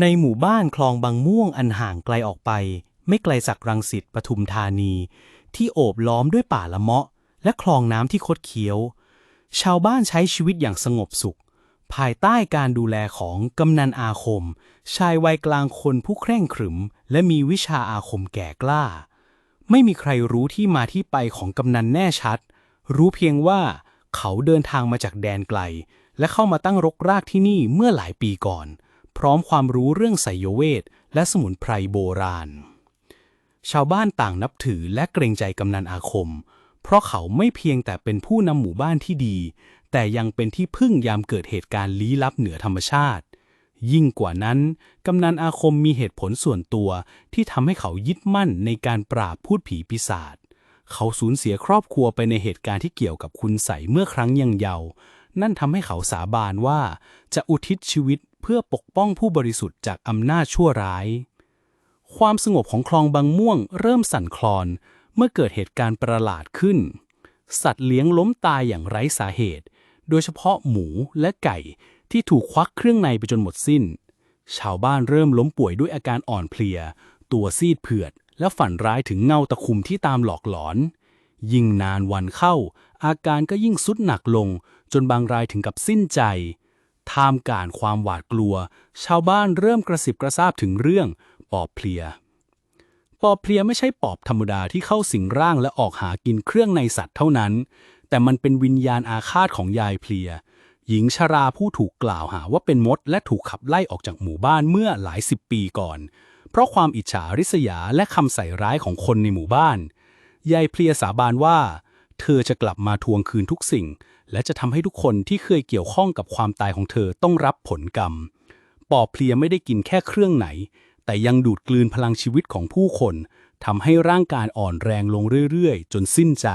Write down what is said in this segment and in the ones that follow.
ในหมู่บ้านคลองบางม่วงอันห่างไกลออกไป ไม่ไกลจากรังสิตปทุมธานี ที่โอบล้อมด้วยป่าละเมาะ และคลองน้ำที่คดเคี้ยว ชาวบ้านใช้ชีวิตอย่างสงบสุข ภายใต้การดูแลของกำนันอาคม ชายวัยกลางคนผู้เคร่งขรึม และมีวิชาอาคมแก่กล้า ไม่มีใครรู้ที่มาที่ไปของกำนันแน่ชัด รู้เพียงว่าเขาเดินทางมาจากแดนไกล และเข้ามาตั้งรกรากที่นี่เมื่อหลายปีก่อน พร้อมความรู้เรื่องไสยเวทและสมุนไพรโบราณ ชาวบ้านต่างนับถือและเกรงใจกำนันอาคม เพราะเขาไม่เพียงแต่เป็นผู้นำหมู่บ้านที่ดี แต่ยังเป็นที่พึ่งยามเกิดเหตุการณ์ลี้ลับเหนือธรรมชาติ ยิ่งกว่านั้น กำนันอาคมมีเหตุผลส่วนตัวที่ทำให้เขายึดมั่นในการปราบพูดผีปีศาจเขาสูญเสียครอบครัวไปในเหตุการณ์ที่เกี่ยวกับคุณใสเมื่อครั้งยังเยาว์นั่นทำให้เขาสาบานว่าจะอุทิศชีวิต เพื่อปกป้องผู้บริสุทธิ์จากอำนาจชั่วร้าย ความสงบของคลองบางม่วงเริ่มสั่นคลอนเมื่อเกิดเหตุการณ์ประหลาดขึ้น สัตว์เลี้ยงล้มตายอย่างไร้สาเหตุ โดยเฉพาะหมูและไก่ที่ถูกควักเครื่องในไปจนหมดสิ้น ชาวบ้านเริ่มล้มป่วยด้วยอาการอ่อนเพลีย ตัวซีดเผือด และฝันร้ายถึงเงาตะคุ่มที่ตามหลอกหลอน ยิ่งนานวันเข้า อาการก็ยิ่งสุดหนักลง จนบางรายถึงกับสิ้นใจ ท่ามกลางความหวาดกลัว ชาวบ้านเริ่มกระสิบกระซาบถึงเรื่องปอบเพลีย ปอบเพลียไม่ใช่ปอบธรรมดาที่เข้าสิงร่างและออกหากินเครื่องในสัตว์เท่านั้น แต่มันเป็นวิญญาณอาฆาตของยายเพลีย หญิงชราผู้ถูกกล่าวหาว่าเป็นมด และถูกขับไล่ออกจากหมู่บ้านเมื่อหลายสิบปีก่อน เพราะความอิจฉาริษยาและคำใส่ร้ายของคนในหมู่บ้าน ยายเพลียสาบานว่า เธอจะกลับมาทวงคืนทุกสิ่ง และจะทำให้ทุกคนที่เคยเกี่ยวข้องกับความตายของเธอต้องรับผลกรรม ปอบเพลียไม่ได้กินแค่เครื่องไหน แต่ยังดูดกลืนพลังชีวิตของผู้คนทำให้ร่างกายอ่อนแรงลงเรื่อยๆ จนสิ้นใจ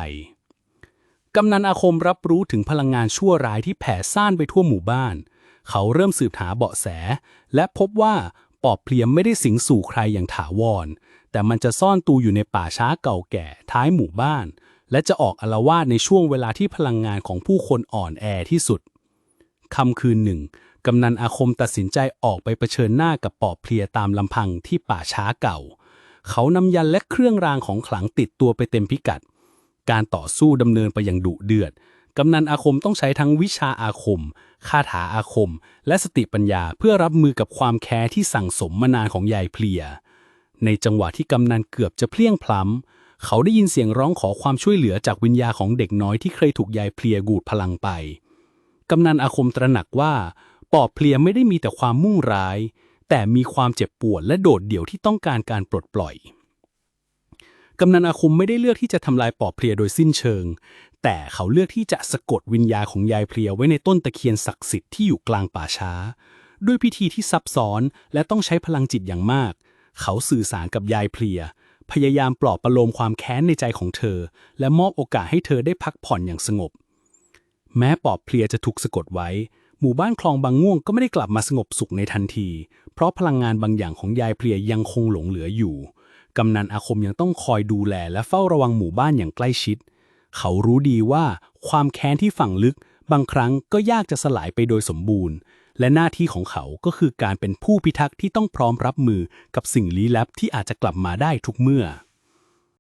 กำนันอาคมรับรู้ถึงพลังงานชั่วร้ายที่แผ่ซ่านไปทั่วหมู่บ้าน เขาเริ่มสืบหาเบาะแส และพบว่าปอบเพลียไม่ได้สิงสู่ใครอย่างถาวร แต่มันจะซ่อนตัวอยู่ในป่าช้าเก่าแก่ท้ายหมู่บ้าน และจะออกอละวาดในช่วงเวลาที่พลังงานของผู้คนอ่อนแอที่สุดค่ำคืนหนึ่งกำนันอาคมตัดสินใจออกไปเผชิญหน้ากับปอบเพลียตามลำพังที่ป่าช้าเก่า เขานำยันและเครื่องรางของขลังติดตัวไปเต็มพิกัด การต่อสู้ดำเนินไปอย่างดุเดือดกำนันอาคมต้องใช้ทั้งวิชาอาคม คาถาอาคม และสติปัญญาเพื่อรับมือกับความแค้ที่สั่งสมมานานของยายเพลีย ในจังหวะที่กำนันเกือบจะเพลียงพล้ำ เขาได้ยินเสียงร้องขอความช่วยเหลือจากวิญญาของเด็กน้อยที่เคยถูกยายเพลียกูดพลังไป กำนันอาคมตระหนักว่า ปอบเพลียไม่ได้มีแต่ความมุ่งร้าย แต่มีความเจ็บปวดและโดดเดี่ยวที่ต้องการการปลดปล่อย กำนันอาคมไม่ได้เลือกที่จะทำลายปอบเพลียโดยสิ้นเชิง แต่เขาเลือกที่จะสะกดวิญญาของยายเพลียไว้ในต้นตะเคียนศักดิ์สิทธิ์ที่อยู่กลางป่าช้า ด้วยพิธีที่ซับซ้อนและต้องใช้พลังจิตอย่างมาก เขาสื่อสารกับยายเพลีย พยายามปลอบประโลมความแค้นในใจของเธอ และมอบโอกาสให้เธอได้พักผ่อนอย่างสงบ แม้ปอบเพลียจะถูกสะกดไว้ หมู่บ้านคลองบางง่วงก็ไม่ได้กลับมาสงบสุขในทันที เพราะพลังงานบางอย่างของยายเพลียยังคงหลงเหลืออยู่ กำนันอาคมยังต้องคอยดูแลและเฝ้าระวังหมู่บ้านอย่างใกล้ชิด เขารู้ดีว่าความแค้นที่ฝังลึกบางครั้งก็ยากจะสลายไปโดยสมบูรณ์ และหน้าที่ของเขาก็คือการเป็นผู้พิทักษ์ที่ต้องพร้อมรับมือกับสิ่งลี้ลับที่อาจจะกลับมาได้ทุกเมื่อ